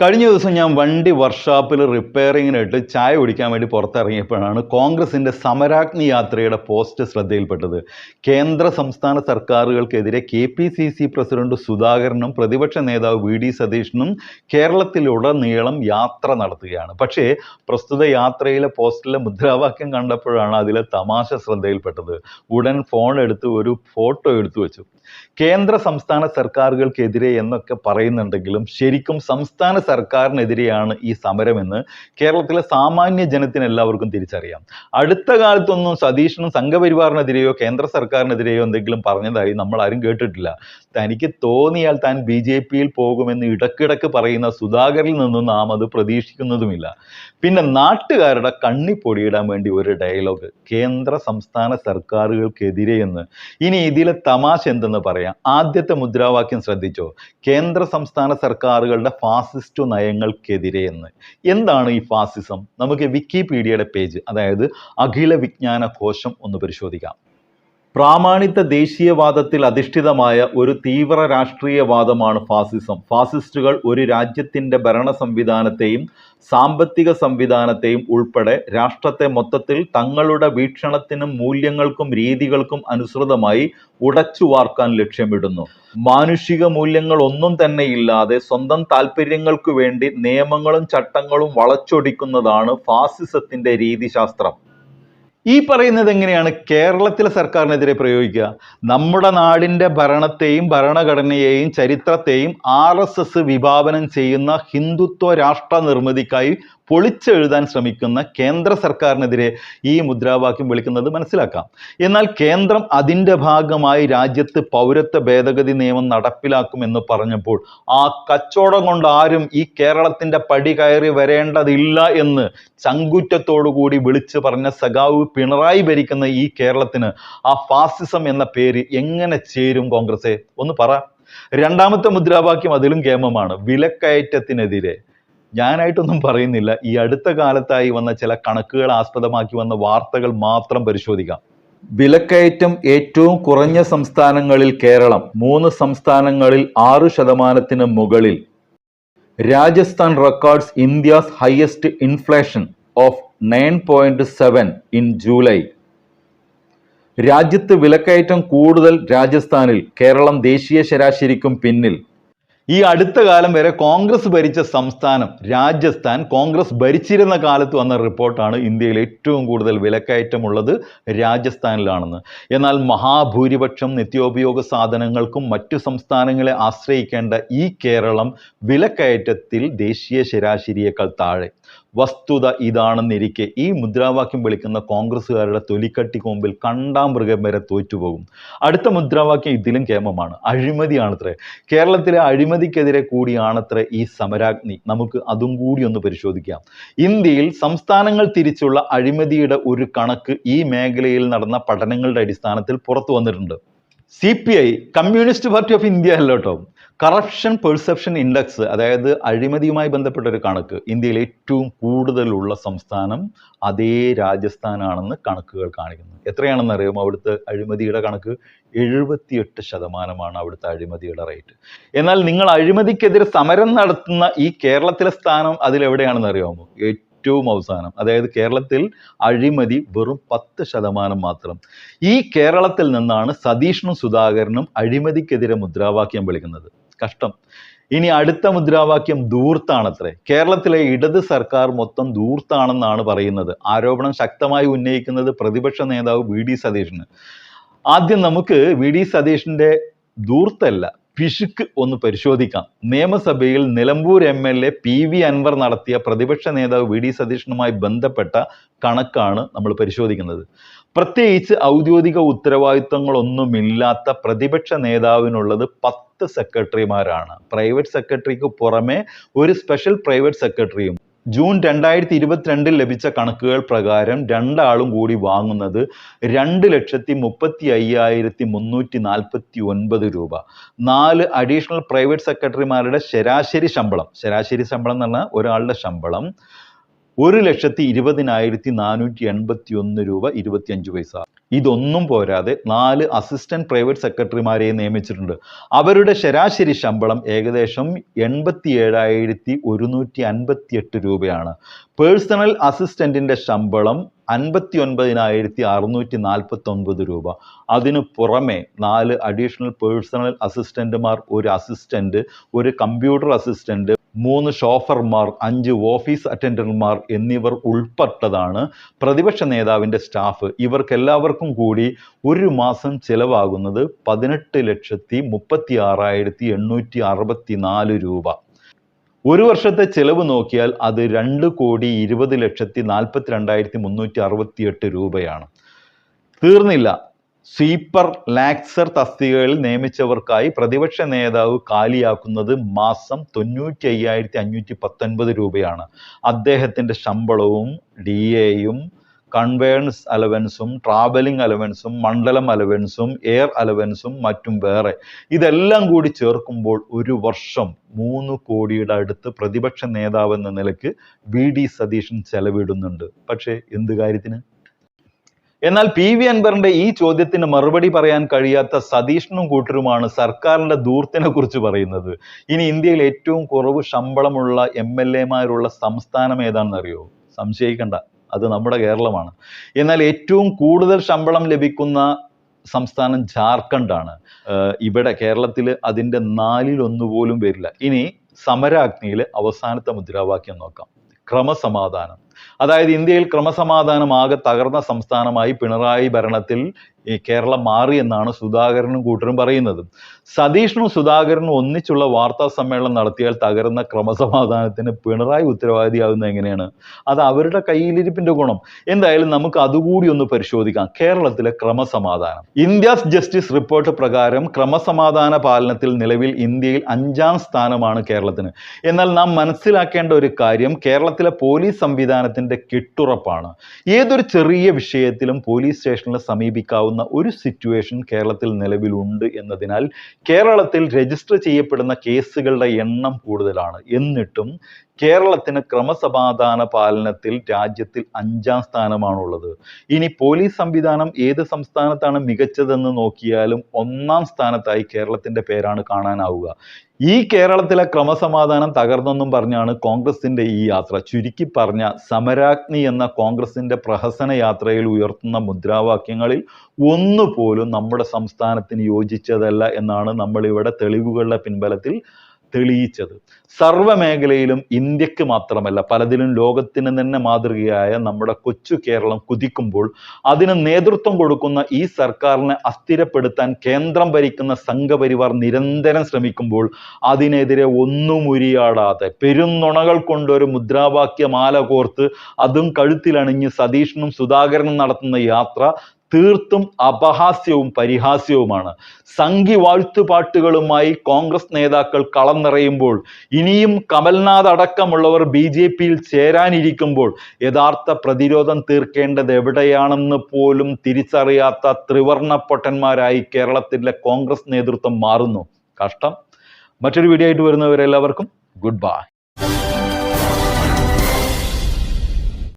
കഴിഞ്ഞ ദിവസം ഞാൻ വണ്ടി വർക്ക്ഷോപ്പിൽ റിപ്പയറിങ്ങിനായിട്ട് ചായ കുടിക്കാൻ വേണ്ടി പുറത്തിറങ്ങിയപ്പോഴാണ് കോൺഗ്രസിന്റെ സമരാഗ്നി യാത്രയുടെ പോസ്റ്റ് ശ്രദ്ധയിൽപ്പെട്ടത്. കേന്ദ്ര സംസ്ഥാന സർക്കാരുകൾക്കെതിരെ K P C C president സുധാകരനും പ്രതിപക്ഷ നേതാവ് വി ഡി സതീഷനും കേരളത്തിലുടനീളം യാത്ര നടത്തുകയാണ്. പക്ഷേ പ്രസ്തുത യാത്രയിലെ പോസ്റ്റിലെ മുദ്രാവാക്യം കണ്ടപ്പോഴാണ് അതിലെ തമാശ ശ്രദ്ധയിൽപ്പെട്ടത്. ഉടൻ ഫോൺ എടുത്ത് ഒരു ഫോട്ടോ എടുത്തു വെച്ചു. കേന്ദ്ര സംസ്ഥാന സർക്കാരുകൾക്കെതിരെ എന്നൊക്കെ പറയുന്നുണ്ടെങ്കിലും ശരിക്കും സംസ്ഥാന സർക്കാരിനെതിരെയാണ് ഈ സമരമെന്ന് കേരളത്തിലെ സാമാന്യ ജനത്തിന് എല്ലാവർക്കും തിരിച്ചറിയാം. അടുത്ത കാലത്തൊന്നും സതീഷിനും സംഘപരിവാറിനെതിരെയോ കേന്ദ്ര സർക്കാരിനെതിരെയോ എന്തെങ്കിലും പറഞ്ഞതായി നമ്മൾ ആരും കേട്ടിട്ടില്ല. തനിക്ക് തോന്നിയാൽ താൻ ബി ജെ പിയിൽ പോകുമെന്ന് ഇടക്കിടക്ക് പറയുന്ന സുധാകരിൽ നിന്നും നാം അത് പ്രതീക്ഷിക്കുന്നതുമില്ല. പിന്നെ നാട്ടുകാരുടെ കണ്ണി പൊടിയിടാൻ വേണ്ടി ഒരു ഡയലോഗ് കേന്ദ്ര സംസ്ഥാന സർക്കാരുകൾക്കെതിരെ എന്ന്. ഇനി ഇതിലെ തമാശ എന്തെന്ന് പറയാം? ആദ്യത്തെ മുദ്രാവാക്യം ശ്രദ്ധിച്ചോ? കേന്ദ്ര സംസ്ഥാന സർക്കാരുകളുടെ ഫാസിസ്റ്റ് നയങ്ങൾക്കെതിരെ എന്ന്. എന്താണ് ഈ ഫാസിസം? നമുക്ക് വിക്കിപീഡിയയുടെ പേജ് അതായത് അഖില വിജ്ഞാന കോശം ഒന്ന് പരിശോധിക്കാം. പ്രാമാണിത്വ ദേശീയവാദത്തിൽ അധിഷ്ഠിതമായ ഒരു തീവ്ര രാഷ്ട്രീയവാദമാണ് ഫാസിസം. ഫാസിസ്റ്റുകൾ ഒരു രാജ്യത്തിന്റെ ഭരണ സംവിധാനത്തെയും സാമ്പത്തിക സംവിധാനത്തെയും ഉൾപ്പെടെ രാഷ്ട്രത്തെ മൊത്തത്തിൽ തങ്ങളുടെ വീക്ഷണത്തിനും മൂല്യങ്ങൾക്കും രീതികൾക്കും അനുസൃതമായി ഉടച്ചു വാർക്കാൻ ലക്ഷ്യമിടുന്നു. മാനുഷിക മൂല്യങ്ങൾ ഒന്നും തന്നെ ഇല്ലാതെ സ്വന്തം താല്പര്യങ്ങൾക്കു വേണ്ടി നിയമങ്ങളും ചട്ടങ്ങളും വളച്ചൊടിക്കുന്നതാണ് ഫാസിസത്തിന്റെ രീതിശാസ്ത്രം. ഈ പറയുന്നത് എങ്ങനെയാണ്? കേരളത്തിലെ സർക്കാരിനെതിരെ പ്രയോഗിക്കുക. നമ്മുടെ നാടിന്റെ ഭരണത്തെയും ഭരണഘടനയെയും ചരിത്രത്തെയും ആർ എസ് എസ് വിഭാവനം ചെയ്യുന്ന ഹിന്ദുത്വ രാഷ്ട്ര നിർമ്മിതിക്കായി പൊളിച്ചെഴുതാൻ ശ്രമിക്കുന്ന കേന്ദ്ര സർക്കാരിനെതിരെ ഈ മുദ്രാവാക്യം വിളിക്കുന്നത് മനസ്സിലാക്കാം. എന്നാൽ കേന്ദ്രം അതിന്റെ ഭാഗമായി രാജ്യത്ത് പൗരത്വ ഭേദഗതി നിയമം നടപ്പിലാക്കുമെന്ന് പറഞ്ഞപ്പോൾ ആ കച്ചവടം കൊണ്ട് ആരും ഈ കേരളത്തിന്റെ പടി കയറി വരേണ്ടതില്ല എന്ന് ചങ്കുറ്റത്തോടു കൂടി വിളിച്ചു പറഞ്ഞ സഖാവ് പിണറായി ഭരിക്കുന്ന ഈ കേരളത്തിന് ആ ഫാസിസം എന്ന പേര് എങ്ങനെ ചേരും കോൺഗ്രസ് ഒന്ന് പറ. രണ്ടാമത്തെ മുദ്രാവാക്യം അതിലും കേമമാണ്. വിലക്കയറ്റത്തിനെതിരെ. ഞാനായിട്ടൊന്നും പറയുന്നില്ല. ഈ അടുത്ത കാലത്തായി വന്ന ചില കണക്കുകൾ ആസ്പദമാക്കി വന്ന വാർത്തകൾ മാത്രം പരിശോധിക്കാം. വിലക്കയറ്റം ഏറ്റവും കുറഞ്ഞ സംസ്ഥാനങ്ങളിൽ കേരളം. മൂന്ന് സംസ്ഥാനങ്ങളിൽ ആറ് ശതമാനത്തിന് മുകളിൽ. Rajasthan records India's highest inflation of nine point seven in July. രാജ്യത്ത് വിലക്കയറ്റം കൂടുതൽ രാജസ്ഥാനിൽ. കേരളം ദേശീയ ശരാശരിക്കും പിന്നിൽ. ഈ അടുത്ത കാലം വരെ കോൺഗ്രസ് ഭരിച്ച സംസ്ഥാനം രാജസ്ഥാൻ. കോൺഗ്രസ് ഭരിച്ചിരുന്ന കാലത്ത് വന്ന റിപ്പോർട്ടാണ് ഇന്ത്യയിൽ ഏറ്റവും കൂടുതൽ വിലക്കയറ്റമുള്ളത് രാജസ്ഥാനിലാണെന്ന്. എന്നാൽ മഹാഭൂരിപക്ഷം നിത്യോപയോഗ സാധനങ്ങൾക്കും മറ്റു സംസ്ഥാനങ്ങളെ ആശ്രയിക്കേണ്ട ഈ കേരളം വിലക്കയറ്റത്തിൽ ദേശീയ ശരാശരിയേക്കാൾ താഴെ. വസ്തുത ഇതാണെന്നിരിക്കെ ഈ മുദ്രാവാക്യം വിളിക്കുന്ന കോൺഗ്രസ്സുകാരുടെ തൊലിക്കട്ടി കൊമ്പിൽ കണ്ടാമൃഗം വരെ തോറ്റുപോകും. അടുത്ത മുദ്രാവാക്യം ഇതിലും കേമമാണ്. അഴിമതിയാണത്രേ. കേരളത്തിലെ അഴിമതിക്കെതിരെ കൂടിയാണത്രേ ഈ സമരാഗ്നി നമുക്ക് അതും കൂടി ഒന്ന് പരിശോധിക്കാം. ഇന്ത്യയിൽ സംസ്ഥാനങ്ങൾ തിരിച്ചുള്ള അഴിമതിയുടെ ഒരു കണക്ക് ഈ മേഖലയിൽ നടന്ന പഠനങ്ങളുടെ അടിസ്ഥാനത്തിൽ പുറത്തു വന്നിട്ടുണ്ട്. C P I Communist Party of India അല്ല കേട്ടോ. കറപ്ഷൻ പെർസെപ്ഷൻ ഇൻഡെക്സ് അതായത് അഴിമതിയുമായി ബന്ധപ്പെട്ട ഒരു കണക്ക് ഇന്ത്യയിൽ ഏറ്റവും കൂടുതലുള്ള സംസ്ഥാനം അതേ രാജസ്ഥാനാണെന്ന് കണക്കുകൾ കാണിക്കുന്നു. എത്രയാണെന്ന് അറിയുമോ അവിടുത്തെ അഴിമതിയുടെ കണക്ക് എഴുപത്തിയെട്ട് ശതമാനമാണ് അവിടുത്തെ അഴിമതിയുടെ റേറ്റ്. എന്നാൽ നിങ്ങൾ അഴിമതിക്കെതിരെ സമരം നടത്തുന്ന ഈ കേരളത്തിലെ സ്ഥാനം അതിലെവിടെയാണെന്ന് അറിയാമോ ഏറ്റവും അവസാനം. അതായത് കേരളത്തിൽ അഴിമതി വെറും പത്ത് ശതമാനം മാത്രം. ഈ കേരളത്തിൽ നിന്നാണ് സതീഷിനും സുധാകരനും അഴിമതിക്കെതിരെ മുദ്രാവാക്യം വിളിക്കുന്നത്. കഷ്ടം. ഇനി അടുത്ത മുദ്രാവാക്യം ദൂർത്താണത്രേ കേരളത്തിലെ ഇടത് സർക്കാർ മൊത്തം ദൂർത്താണെന്നാണ് പറയുന്നത്. ആരോപണം ശക്തമായി ഉന്നയിക്കുന്നത് പ്രതിപക്ഷ നേതാവ് വി ഡി സതീഷിന്. ആദ്യം നമുക്ക് വി ഡി സതീഷിന്റെ ദൂർത്തല്ല പിശുക്ക് ഒന്ന് പരിശോധിക്കാം. നിയമസഭയിൽ Nilambur M L A P V Anvar നടത്തിയ പ്രതിപക്ഷ നേതാവ് വി ഡി സതീഷനുമായി ബന്ധപ്പെട്ട കണക്കാണ് നമ്മൾ പരിശോധിക്കുന്നത്. പ്രത്യേകിച്ച് ഔദ്യോഗിക ഉത്തരവാദിത്തങ്ങളൊന്നുമില്ലാത്ത പ്രതിപക്ഷ നേതാവിനുള്ളത് പത്ത് സെക്രട്ടറിമാരാണ്. പ്രൈവറ്റ് സെക്രട്ടറിക്ക് പുറമെ ഒരു സ്പെഷ്യൽ പ്രൈവറ്റ് സെക്രട്ടറിയും. ജൂൺ രണ്ടായിരത്തി ഇരുപത്തിരണ്ടിൽ ലഭിച്ച കണക്കുകൾ പ്രകാരം രണ്ടാളും കൂടി വാങ്ങുന്നത് രണ്ട് ലക്ഷത്തി മുപ്പത്തി അയ്യായിരത്തി മുന്നൂറ്റി നാൽപ്പത്തി ഒൻപത് രൂപ. നാല് അഡീഷണൽ പ്രൈവറ്റ് സെക്രട്ടറിമാരുടെ ശരാശരി ശമ്പളം. ശരാശരി ശമ്പളം എന്ന് പറഞ്ഞാൽ ഒരാളുടെ ശമ്പളം. ഒരു ലക്ഷത്തി ഇരുപതിനായിരത്തി നാനൂറ്റി എൺപത്തി ഒന്ന് രൂപ ഇരുപത്തിയഞ്ച് പൈസ. ഇതൊന്നും പോരാതെ നാല് അസിസ്റ്റന്റ് പ്രൈവറ്റ് സെക്രട്ടറിമാരെ നിയമിച്ചിട്ടുണ്ട്. അവരുടെ ശരാശരി ശമ്പളം ഏകദേശം എൺപത്തി ഏഴായിരത്തി ഒരുന്നൂറ്റി അൻപത്തി എട്ട് രൂപയാണ് പേഴ്സണൽ അസിസ്റ്റന്റിന്റെ ശമ്പളം അൻപത്തി ഒൻപതിനായിരത്തി അറുന്നൂറ്റി നാൽപ്പത്തി ഒൻപത് രൂപ. അതിനു പുറമെ നാല് അഡീഷണൽ പേഴ്സണൽ അസിസ്റ്റന്റുമാർ ഒരു അസിസ്റ്റന്റ് ഒരു കമ്പ്യൂട്ടർ അസിസ്റ്റന്റ് മൂന്ന് ഷോഫർമാർ അഞ്ച് ഓഫീസ് അറ്റൻഡർമാർ എന്നിവർ ഉൾപ്പെട്ടതാണ് പ്രതിപക്ഷ നേതാവിന്റെ സ്റ്റാഫ്. ഇവർക്കെല്ലാവർക്കും കൂടി ഒരു മാസം ചിലവാകുന്നത് പതിനെട്ട് ലക്ഷത്തി മുപ്പത്തി ആറായിരത്തി എണ്ണൂറ്റി അറുപത്തി നാല് രൂപ. ഒരു വർഷത്തെ ചെലവ് നോക്കിയാൽ അത് രണ്ട് കോടി ഇരുപത് ലക്ഷത്തി നാൽപ്പത്തി രണ്ടായിരത്തി മുന്നൂറ്റി അറുപത്തി എട്ട് രൂപയാണ്. തീർന്നില്ല. സ്വീപ്പർ ലാക്സർ തസ്തികകളിൽ നിയമിച്ചവർക്കായി പ്രതിപക്ഷ നേതാവ് കാലിയാക്കുന്നത് മാസം തൊണ്ണൂറ്റി അയ്യായിരത്തി അഞ്ഞൂറ്റി പത്തൊൻപത് രൂപയാണ്. അദ്ദേഹത്തിന്റെ ശമ്പളവും ഡി എയും കൺവേൺസ് അലവൻസും ട്രാവലിംഗ് അലവൻസും മണ്ഡലം അലവൻസും എയർ അലവൻസും മറ്റും വേറെ. ഇതെല്ലാം കൂടി ചേർക്കുമ്പോൾ ഒരു വർഷം മൂന്ന് കോടിയുടെ അടുത്ത് പ്രതിപക്ഷ നേതാവ് എന്ന നിലയ്ക്ക് വി ഡി സതീശൻ ചെലവിടുന്നുണ്ട്. പക്ഷേ എന്ത് കാര്യത്തിന്? എന്നാൽ പി വി അൻവറിന്റെ ഈ ചോദ്യത്തിന് മറുപടി പറയാൻ കഴിയാത്ത സതീഷിനും കൂട്ടരുമാണ് സർക്കാരിന്റെ ദൂർത്തിനെ കുറിച്ച് പറയുന്നത്. ഇനി ഇന്ത്യയിൽ ഏറ്റവും കുറവ് ശമ്പളമുള്ള എം എൽ എമാരുള്ള സംസ്ഥാനം ഏതാണെന്നറിയോ? സംശയിക്കണ്ട. അത് നമ്മുടെ കേരളമാണ്. എന്നാൽ ഏറ്റവും കൂടുതൽ ശമ്പളം ലഭിക്കുന്ന സംസ്ഥാനം ജാർഖണ്ഡാണ്. ഇവിടെ കേരളത്തിൽ അതിന്റെ നാലിലൊന്നു പോലും വരില്ല. ഇനി സമരാഗ്നിയിലെ അവസാനത്തെ മുദ്രാവാക്യം നോക്കാം. ക്രമസമാധാനം. അതായത് ഇന്ത്യയിൽ ക്രമസമാധാനം ആകെ തകർന്ന സംസ്ഥാനമായി പിണറായി ഭരണത്തിൽ ഈ കേരളം മാറി എന്നാണ് സുധാകരനും കൂട്ടരും പറയുന്നത്. സതീഷിനും സുധാകരനും ഒന്നിച്ചുള്ള വാർത്താ സമ്മേളനം നടത്തിയാൽ തകരുന്ന ക്രമസമാധാനത്തിന് പിണറായി ഉത്തരവാദിയാവുന്ന എങ്ങനെയാണ്? അത് അവരുടെ കയ്യിലിരിപ്പിന്റെ ഗുണം. എന്തായാലും നമുക്ക് അതുകൂടി ഒന്ന് പരിശോധിക്കാം. കേരളത്തിലെ ക്രമസമാധാനം. ഇന്ത്യസ് ജസ്റ്റിസ് റിപ്പോർട്ട് പ്രകാരം ക്രമസമാധാന പാലനത്തിൽ നിലവിൽ ഇന്ത്യയിൽ അഞ്ചാം സ്ഥാനമാണ് കേരളത്തിന്. എന്നാൽ നാം മനസ്സിലാക്കേണ്ട ഒരു കാര്യം കേരളത്തിലെ പോലീസ് സംവിധാനത്തിന്റെ കെട്ടുറപ്പാണ്. ഏതൊരു ചെറിയ വിഷയത്തിലും പോലീസ് സ്റ്റേഷനിൽ സമീപിക്കാവുന്ന ഒരു സിറ്റുവേഷൻ കേരളത്തിൽ നിലവിലുണ്ട് എന്നതിനാൽ കേരളത്തിൽ രജിസ്റ്റർ ചെയ്യപ്പെടുന്ന കേസുകളുടെ എണ്ണം കൂടുതലാണ്. എന്നിട്ടും കേരളത്തിന് ക്രമസമാധാന പാലനത്തിൽ രാജ്യത്തിൽ അഞ്ചാം സ്ഥാനമാണുള്ളത്. ഇനി പോലീസ് സംവിധാനം ഏത് സംസ്ഥാനത്താണ് മികച്ചതെന്ന് നോക്കിയാലും ഒന്നാം സ്ഥാനത്തായി കേരളത്തിന്റെ പേരാണ് കാണാനാവുക. ഈ കേരളത്തിലെ ക്രമസമാധാനം തകർന്നെന്നും പറഞ്ഞാണ് കോൺഗ്രസിന്റെ ഈ യാത്ര. ചുരുക്കി പറഞ്ഞ സമരാഗ്നി എന്ന കോൺഗ്രസിന്റെ പ്രഹസന യാത്രയിൽ ഉയർത്തുന്ന മുദ്രാവാക്യങ്ങളിൽ ഒന്നുപോലും നമ്മുടെ സംസ്ഥാനത്തിന് യോജിച്ചതല്ല എന്നാണ് നമ്മളിവിടെ തെളിവുകളുടെ പിൻബലത്തിൽ തെളിയിച്ചത്. സർവ മേഖലയിലും ഇന്ത്യയ്ക്ക് മാത്രമല്ല പലതിലും ലോകത്തിന് തന്നെ മാതൃകയായ നമ്മുടെ കൊച്ചു കേരളം കുതിക്കുമ്പോൾ അതിന് നേതൃത്വം കൊടുക്കുന്ന ഈ സർക്കാരിനെ അസ്ഥിരപ്പെടുത്താൻ കേന്ദ്രം ഭരിക്കുന്ന സംഘപരിവാർ നിരന്തരം ശ്രമിക്കുമ്പോൾ അതിനെതിരെ ഒന്നും ഉരിയാടാതെ പെരുന്നുണകൾ കൊണ്ടൊരു മുദ്രാവാക്യ മാല കോർത്ത് അതും കഴുത്തിലണിഞ്ഞ് സതീഷിനും സുധാകരനും നടത്തുന്ന യാത്ര തീർത്തും അപഹാസ്യവും പരിഹാസ്യവുമാണ്. സംഘി വാഴ്ത്തുപാട്ടുകളുമായി കോൺഗ്രസ് നേതാക്കൾ കളം നിറയുമ്പോൾ ഇനിയും കമൽനാഥ് അടക്കമുള്ളവർ ബി ജെ പിയിൽ ചേരാനിരിക്കുമ്പോൾ യഥാർത്ഥ പ്രതിരോധം തീർക്കേണ്ടത് എവിടെയാണെന്ന് പോലും തിരിച്ചറിയാത്ത ത്രിവർണ പൊട്ടന്മാരായി കേരളത്തിലെ കോൺഗ്രസ് നേതൃത്വം മാറുന്നു. കഷ്ടം. മറ്റൊരു വീഡിയോ ആയിട്ട് വരുന്നവരെല്ലാവർക്കും ഗുഡ് ബൈ.